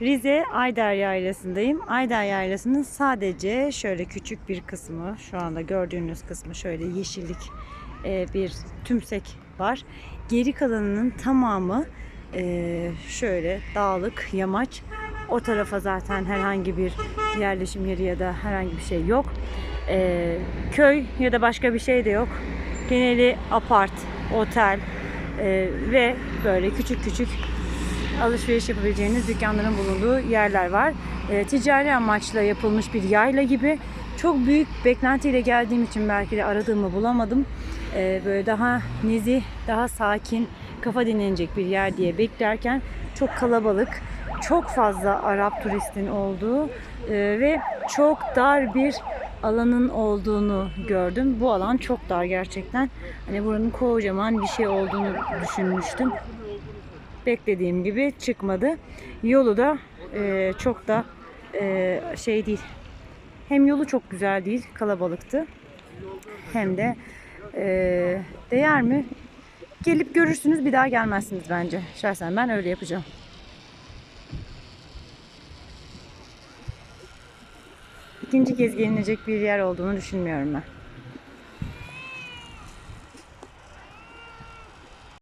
Rize Ayder Yaylası'ndayım. Ayder Yaylası'nın sadece şöyle küçük bir kısmı, şu anda gördüğünüz kısmı şöyle yeşillik e, bir tümsek var. Geri kalanının tamamı e, şöyle dağlık, yamaç. O tarafa zaten herhangi bir yerleşim yeri ya da herhangi bir şey yok. E, köy ya da başka bir şey de yok. Geneli apart, otel ve böyle küçük küçük alışveriş yapabileceğiniz dükkanların bulunduğu yerler var. E, ticari amaçla yapılmış bir yayla gibi. Çok büyük beklentiyle geldiğim için belki de aradığımı bulamadım. E, böyle daha nezih, daha sakin, kafa dinlenecek bir yer diye beklerken çok kalabalık, çok fazla Arap turistin olduğu e, ve çok dar bir alanın olduğunu gördüm. Bu alan çok dar gerçekten. Hani buranın kocaman bir şey olduğunu düşünmüştüm beklediğim gibi çıkmadı. Yolu da e, çok da e, şey değil. Hem yolu çok güzel değil, kalabalıktı. Hem de e, değer mi? Gelip görürsünüz bir daha gelmezsiniz bence. Şahsen ben öyle yapacağım. İkinci kez gelinecek bir yer olduğunu düşünmüyorum ben.